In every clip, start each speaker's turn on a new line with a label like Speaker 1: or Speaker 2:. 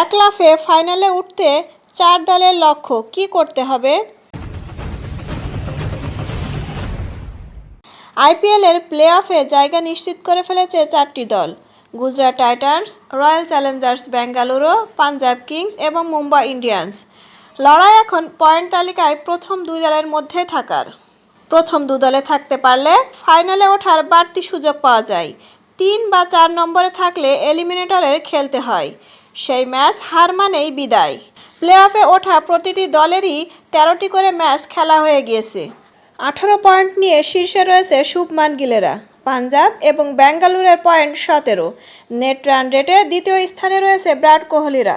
Speaker 1: এক লাফে ফাইনালে উঠতে চার দলের লক্ষ্য কী করতে হবে? আইপিএলের প্লে অফে জায়গা নিশ্চিত করে ফেলেছে চারটি দল। Gujarat Titans, Royal Challengers Bengaluru Punjab Kings এবং মুম্বাই ইন্ডিয়ান্স। লড়াই এখন পয়েন্ট তালিকায় প্রথম দুই দলের মধ্যে থাকার। প্রথম দু দলে থাকতে পারলে ফাইনালে ওঠার বাড়তি সুযোগ পাওয়া যায়। তিন বা চার নম্বরে থাকলে এলিমিনেটরের খেলতে হয়। সেই ম্যাচ হার মানেই বিদায়। প্লে অফে ওঠা প্রতিটি দলেরই তেরোটি করে ম্যাচ খেলা হয়ে গিয়েছে। আঠারো পয়েন্ট নিয়ে শীর্ষে রয়েছে শুভমান গিলেরা, পাঞ্জাব এবং বেঙ্গালুরের পয়েন্ট সতেরো। নেট রান রেটে দ্বিতীয় স্থানে রয়েছে বিরাট কোহলিরা।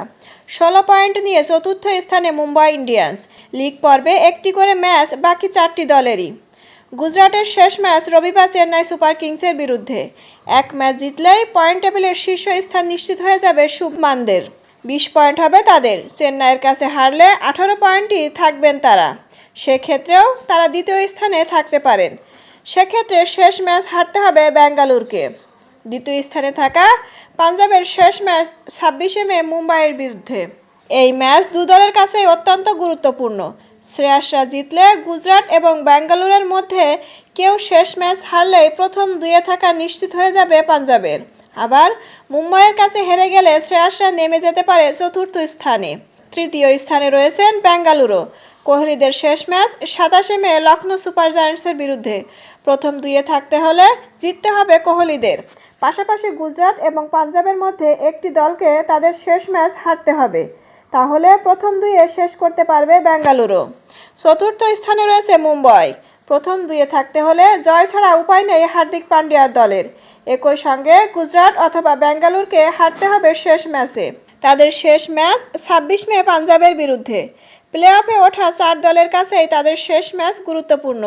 Speaker 1: ষোলো পয়েন্ট নিয়ে চতুর্থ স্থানে মুম্বাই ইন্ডিয়ান্স। লিগ পর্বে একটি করে ম্যাচ বাকি চারটি দলেরই। গুজরাটের শেষ ম্যাচ রবিবার চেন্নাই সুপার কিংসের বিরুদ্ধে। এক ম্যাচ জিতলেই পয়েন্ট টেবিলের শীর্ষ স্থান নিশ্চিত হয়ে যাবে শুভমানদের। বিশ পয়েন্ট হবে তাদের। চেন্নাইয়ের কাছে হারলে আঠারো পয়েন্টই থাকবেন তারা। সেক্ষেত্রেও তারা দ্বিতীয় স্থানে থাকতে পারেন। সেক্ষেত্রে শেষ ম্যাচ হারতে হবে বেঙ্গালুরুকে দ্বিতীয় স্থানে থাকা পাঞ্জাবের শেষ ম্যাচ ছাব্বিশে মে মুম্বাইয়ের বিরুদ্ধে। এই ম্যাচ দু দলের কাছেই অত্যন্ত গুরুত্বপূর্ণ। শ্রেয়াসরা জিতলে গুজরাট এবং বেঙ্গালুরের মধ্যে কেউ শেষ ম্যাচ হারলেই প্রথম দুয়ে থাকা নিশ্চিত হয়ে যাবে পাঞ্জাবের। আবার মুম্বাইয়ের কাছে হেরে গেলে শ্রেয়াসরা নেমে যেতে পারে চতুর্থ স্থানে। তৃতীয় স্থানে রয়েছেন বেঙ্গালুরু। কোহলিদের শেষ ম্যাচ সাতাশে মে লখনৌ সুপার জায়ান্টসের বিরুদ্ধে। প্রথম দুইয়ে থাকতে হলে জিততে হবে কোহলিদের। পাশাপাশি গুজরাট এবং পাঞ্জাবের মধ্যে একটি দলকে তাদের শেষ ম্যাচ হারতে হবে। তাহলে প্রথম দুইয়ে শেষ করতে পারবে বেঙ্গালুরু। চতুর্থ স্থানে রয়েছে মুম্বই। প্রথম দুইয়ে থাকতে হলে জয় ছাড়া উপায় নেই হার্দিক পান্ডিয়ার দলের। একই সঙ্গে গুজরাট অথবা বেঙ্গালুরুকে হারতে হবে শেষ ম্যাচে। তাদের শেষ ম্যাচ ছাব্বিশ মে পাঞ্জাবের বিরুদ্ধে। প্লে অফে ওঠা চার দলের কাছেই তাদের শেষ ম্যাচ গুরুত্বপূর্ণ।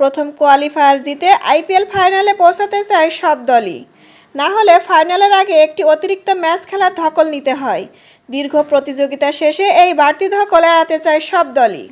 Speaker 1: প্রথম কোয়ালিফায়ার জিতে আইপিএল ফাইনালে পৌঁছাতে চায় সব দলই। না হলে ফাইনালের আগে একটি অতিরিক্ত ম্যাচ খেলার ধকল নিতে হয়। দীর্ঘ প্রতিযোগিতা শেষে এই বাড়তি ধকল এড়াতে চায় সব দলই।